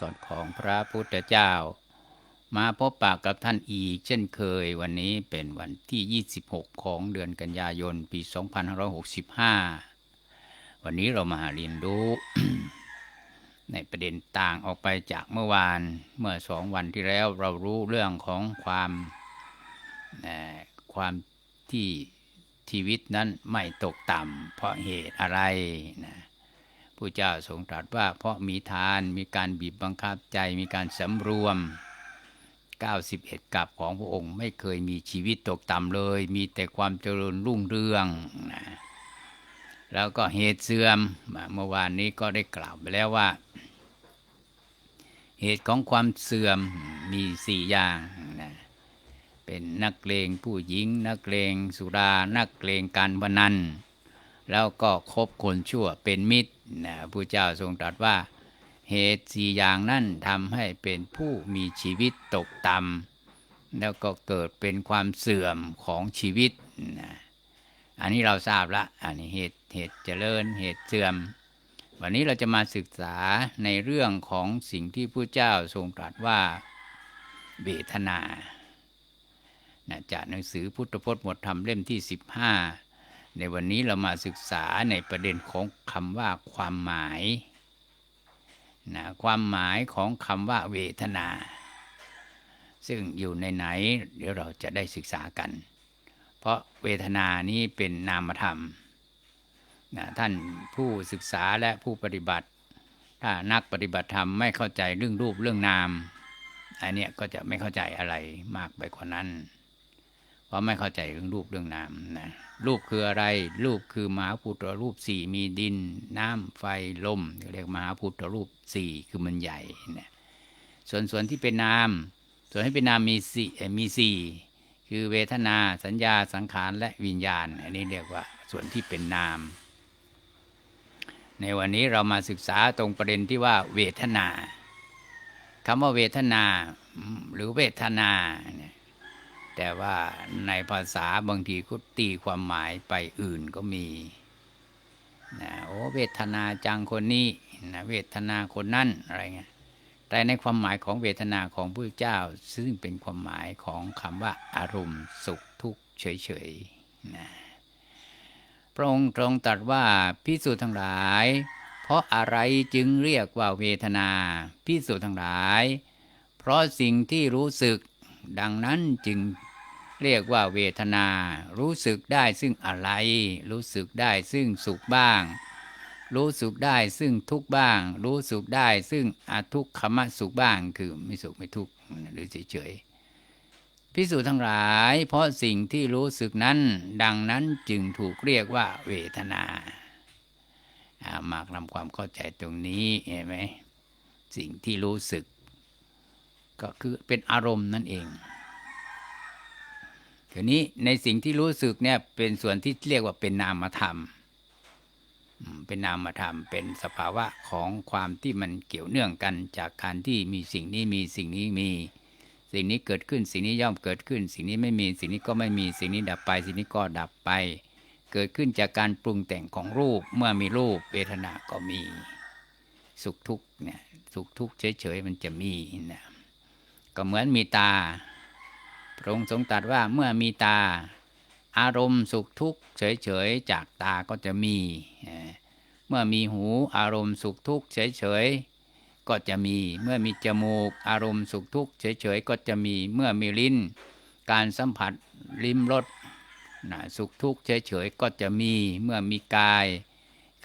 สอนของพระพุทธเจ้า มาพบปากกับท่านอีก เช่นเคยวันนี้เป็นวันที่ 26 ของเดือนกันยายน ปี 2565 วันนี้เรามาเรียนรู้ ในประเด็นต่างออกไปจากเมื่อวานเมื่อสองวันที่แล้วเรารู้เรื่องของความความที่ชีวิตนั้นไม่ตกต่ำเพราะเหตุอะไรนะ ผู้เจ้าทรงตรัสว่าเพราะมีทานมีการบีบบังคับใจมีการสำรวม 91กับของพระองค์ไม่เคยมีชีวิตตกต่ำเลย มีแต่ความเจริญรุ่งเรืองนะแล้วก็เหตุเสื่อมเมื่อวานนี้ก็ได้กล่าวไปแล้วว่า เหตุของความเสื่อมมีสี่อย่างนะเป็นนักเลงผู้หญิง นักเลงสุรา นักเลงการพนัน แล้วก็คบคนชั่วเป็นมิตร นะพระเจ้าทรงตรัสว่า เหตุสี่อย่างนั้นทำให้เป็นผู้มีชีวิตตกต่ำแล้วก็เกิดเป็นความเสื่อมของชีวิตนะอันนี้เราทราบละอันนี้เหตุเหตุเจริญเหตุเสื่อม วันนี้เราจะมาศึกษาในเรื่องของสิ่งที่พระเจ้าทรงตรัสว่าเวทนานะจากหนังสือพุทธพจน์หมวดธรรมเล่มที่ 15 ในวันนี้เรามาศึกษาในประเด็นของคำว่าความหมายนะความหมายของคำว่าเวทนา ซึ่งอยู่ในไหน เดี๋ยวเราจะได้ศึกษากัน เพราะเวทนานี้เป็นนามธรรมนะท่านผู้ศึกษาและผู้ปฏิบัติ ถ้านักปฏิบัติธรรมไม่เข้าใจเรื่องรูปเรื่องนาม อันนี้ก็จะไม่เข้าใจอะไรมากไปกว่านั้น ราะไม่เข้าใจเรื่องรูปเรื่องนามนะรูปคืออะไร รูปคือมหาพุทธรูปสี่มีดิน น้ำไฟลมเรียกมหาพุทธรูปสี่คือมันใหญ่นะส่วนส่วนที่เป็นนาม ส่วนที่เป็นนามมีสี่มีสี่คือเวทนาสัญญาสังขารและวิญญาณ อันนี้เรียกว่าส่วนที่เป็นนาม ในวันนี้เรามาศึกษาตรงประเด็นที่ว่าเวทนาคำว่าเวทนาหรือเวทนา แต่ว่าในภาษาบางทีก็ตีความหมายไปอื่นก็มีนะโอ้เวทนาจังคนนี้นะเวทนาคนนั่นอะไรเงี้ยแต่ในความหมายของเวทนาของพระเจ้า ซึ่งเป็นความหมายของคำว่าอารมณ์สุขทุกข์เฉยๆนะพระองค์ตรงตรัสว่าพิสูจน์ทั้งหลาย เพราะอะไรจึงเรียกว่าเวทนาพิสูจน์ทั้งหลาย เพราะสิ่งที่รู้สึกดังนั้นจึง เรียกว่าเวทนา รู้สึกได้ซึ่งอะไร รู้สึกได้ซึ่งสุขบ้าง รู้สึกได้ซึ่งทุกบ้าง รู้สึกได้ซึ่งอาทุกขมสุขบ้างคือไม่สุขไม่ทุกข์หรือเฉยๆพิสูจน์ทั้งหลาย เพราะสิ่งที่รู้สึกนั้น ดังนั้นจึงถูกเรียกว่าเวทนามากทำความเข้าใจตรงนี้เห็นไหมสิ่งที่รู้สึก ก็คือเป็นอารมณ์นั่นเอง ทีนี้ในสิ่งที่รู้สึกเนี่ยเป็นส่วนที่เรียกว่าเป็นนามธรรม เป็นนามธรรม เป็นสภาวะของความที่มันเกี่ยวเนื่องกันจากการที่มีสิ่งนี้มีสิ่งนี้มี สิ่งนี้เกิดขึ้นสิ่งนี้ย่อมเกิดขึ้น สิ่งนี้ไม่มีสิ่งนี้ก็ไม่มีสิ่งนี้ดับไป สิ่งนี้ก็ดับไป เกิดขึ้นจากการปรุงแต่งของรูปเมื่อมีรูปเวทนาก็มี สุขทุกข์เนี่ยสุขทุกข์เฉยๆมันจะมีนะก็เหมือนมีตา พระองค์ทรงตรัสว่าเมื่อมีตา อารมณ์สุขทุกข์เฉยๆจากตาก็จะมี เมื่อมีหูอารมณ์สุขทุกข์เฉยๆก็จะมี เมื่อมีจมูก อารมณ์สุขทุกข์เฉยๆก็จะมี เมื่อมีลิ้น การสัมผัสลิ้มรสนะสุขทุกข์เฉยๆก็จะมี เมื่อมีกาย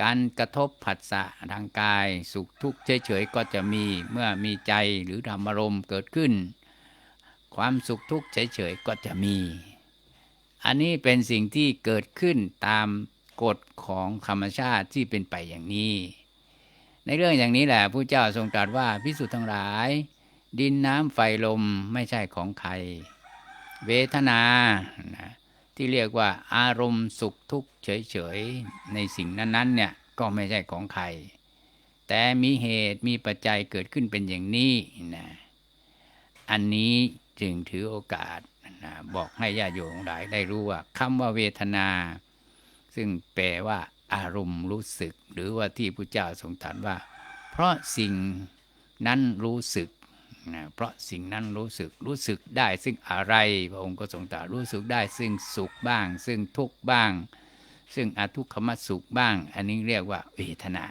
การกระทบผัสสะทางกาย สุขทุกข์เฉยๆก็จะมี เมื่อมีใจหรือธรรมารมณ์เกิดขึ้น ความสุขทุกข์เฉยๆก็จะมี อันนี้เป็นสิ่งที่เกิดขึ้นตามกฎของธรรมชาติที่เป็นไปอย่างนี้ ในเรื่องอย่างนี้แหละพระเจ้าทรงตรัสว่าพิสุทธ์ทั้งหลาย ดินน้ำไฟลมไม่ใช่ของใคร เวทนานะที่เรียกว่าอารมณ์สุขทุกข์เฉยๆในสิ่งนั้นๆเนี่ยก็ไม่ใช่ของใคร แต่มีเหตุมีปัจจัยเกิดขึ้นเป็นอย่างนี้นะอันนี้ จึงถือโอกาสนะบอกให้ญาติโยมหลายได้รู้ว่าคำว่าเวทนา ซึ่งแปลว่าอารมณ์รู้สึก หรือว่าที่พระเจ้าทรงตรัสว่า เพราะสิ่งนั้นรู้สึกนะเพราะสิ่งนั้นรู้สึกรู้สึกได้ ซึ่งอะไรพระองค์ก็ทรงตรัสรู้สึกได้ ซึ่งสุขบ้าง ซึ่งทุกข์บ้าง ซึ่งอทุกขมสุขบ้าง อันนี้เรียกว่าเวทนา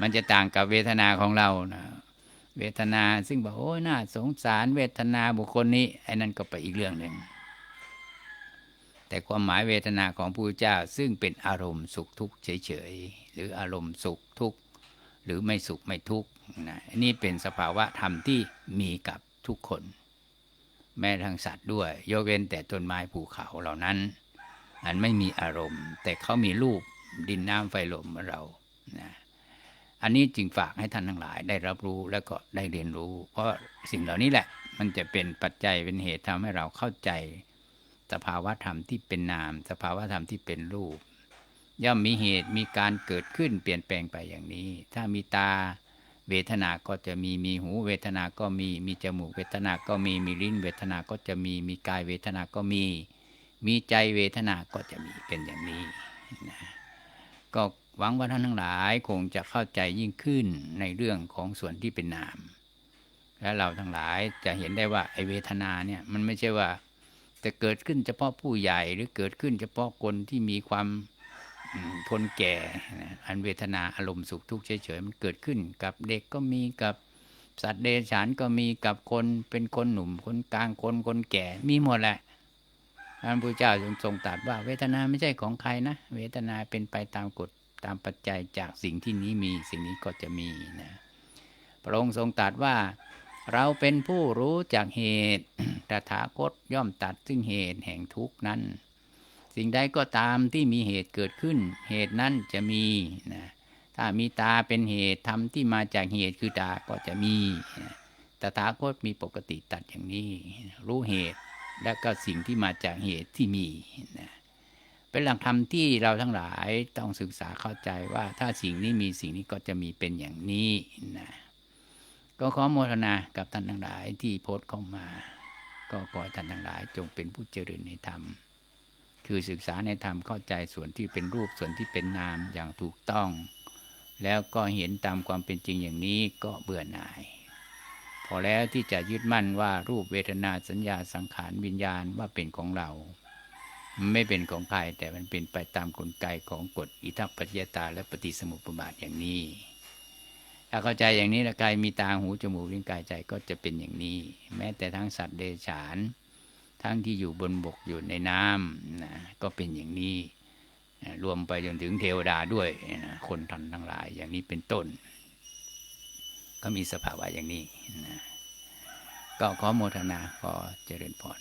มันจะต่างกับเวทนาของเรานะ เวทนา ซึ่งบอกโอ้ยน่าสงสารเวทนาบุคคลนี้ไอ้นั่นก็ไปอีกเรื่องหนึ่งแต่ความหมายเวทนาของพระพุทธเจ้าซึ่งเป็นอารมณ์สุขทุกข์เฉยๆหรืออารมณ์สุขทุกข์หรือไม่สุขไม่ทุกข์นะนี่เป็นสภาวะธรรมที่มีกับทุกคน แม้ทั้งสัตว์ด้วยยกเว้นแต่ต้นไม้ภูเขาเหล่านั้น อันไม่มีอารมณ์ แต่เขามีรูปดินน้ำไฟลมเหมือนเรานะ อันนี้จึงฝากให้ท่านทั้งหลายได้รับรู้แล้วก็ได้เรียนรู้ เพราะสิ่งเหล่านี้แหละ มันจะเป็นปัจจัยเป็นเหตุทำให้เราเข้าใจ สภาวะธรรมที่เป็นนาม สภาวะธรรมที่เป็นรูป ย่อมมีเหตุมีการเกิดขึ้นเปลี่ยนแปลงไปอย่างนี้ ถ้ามีตาเวทนาก็จะมี มีหูเวทนาก็มี มีจมูกเวทนาก็มี มีลิ้นเวทนาก็จะมี มีกายเวทนาก็มี มีใจเวทนาก็จะมีเป็นอย่างนี้นะ ก็ หวังว่าท่านทั้งหลายคงจะเข้าใจยิ่งขึ้นในเรื่องของส่วนที่เป็นนาม และเราทั้งหลายจะเห็นได้ว่าไอเวทนาเนี่ยมันไม่ใช่ว่าจะเกิดขึ้นเฉพาะผู้ใหญ่หรือเกิดขึ้นเฉพาะคนที่มีความอืมคนแก่อันเวทนาอารมณ์สุขทุกข์เฉยๆมันเกิดขึ้น กับเด็กก็มีกับสัตว์เดรัจฉานก็มีกับคนเป็นคนหนุ่มคนกลางคนคนแก่มีหมดแหละพระพุทธเจ้าทรงทรงตรัสว่าเวทนาไม่ใช่ของใครนะ เวทนาเป็นไปตามกฎ ตามปัจจัยจากสิ่งที่นี้มีสิ่งนี้ก็จะมีนะพระองค์ทรงตรัสว่า เราเป็นผู้รู้จากเหตุตถาคตย่อมตัดซึ่งเหตุแห่งทุกข์นั้น สิ่งใดก็ตามที่มีเหตุเกิดขึ้น เหตุนั้นจะมีนะถ้ามีตาเป็นเหตุธรรมที่มาจากเหตุคือตาก็จะมีนะตถาคตมีปกติตัดอย่างนี้ รู้เหตุและก็สิ่งที่มาจากเหตุที่มีนะ เป็นหลักธรรมที่เราทั้งหลายต้องศึกษาเข้าใจว่าถ้าสิ่งนี้มีสิ่งนี้ก็จะมีเป็นอย่างนี้นะก็ขอโมทนากับท่านทั้งหลายที่โพสต์เข้ามา ก็ขอท่านทั้งหลายจงเป็นผู้เจริญในธรรม คือศึกษาในธรรมเข้าใจส่วนที่เป็นรูปส่วนที่เป็นนามอย่างถูกต้อง แล้วก็เห็นตามความเป็นจริงอย่างนี้ก็เบื่อหน่าย พอแล้วที่จะยึดมั่นว่ารูปเวทนาสัญญาสังขารวิญญาณว่าเป็นของเรา ไม่เป็นของใครแต่มันเป็นไปตามกลไกของกฎอิทัปปัจจยตา และปฏิสมุปบาทอย่างนี้ ถ้าเข้าใจอย่างนี้ล้วกายมีตาหูจมูกลิ้นกายใจก็จะเป็นอย่างนี้ แม้แต่ทั้งสัตว์เดรัจฉาน ทั้งที่อยู่บนบกอยู่ในน้ำนะก็เป็นอย่างนี้รวมไปจนถึงเทวดาด้วยนะคนทันทั้งหลายอย่างนี้เป็นต้น ก็มีสภาวะอย่างนี้นะก็ขอโมทนาขอเจริญพร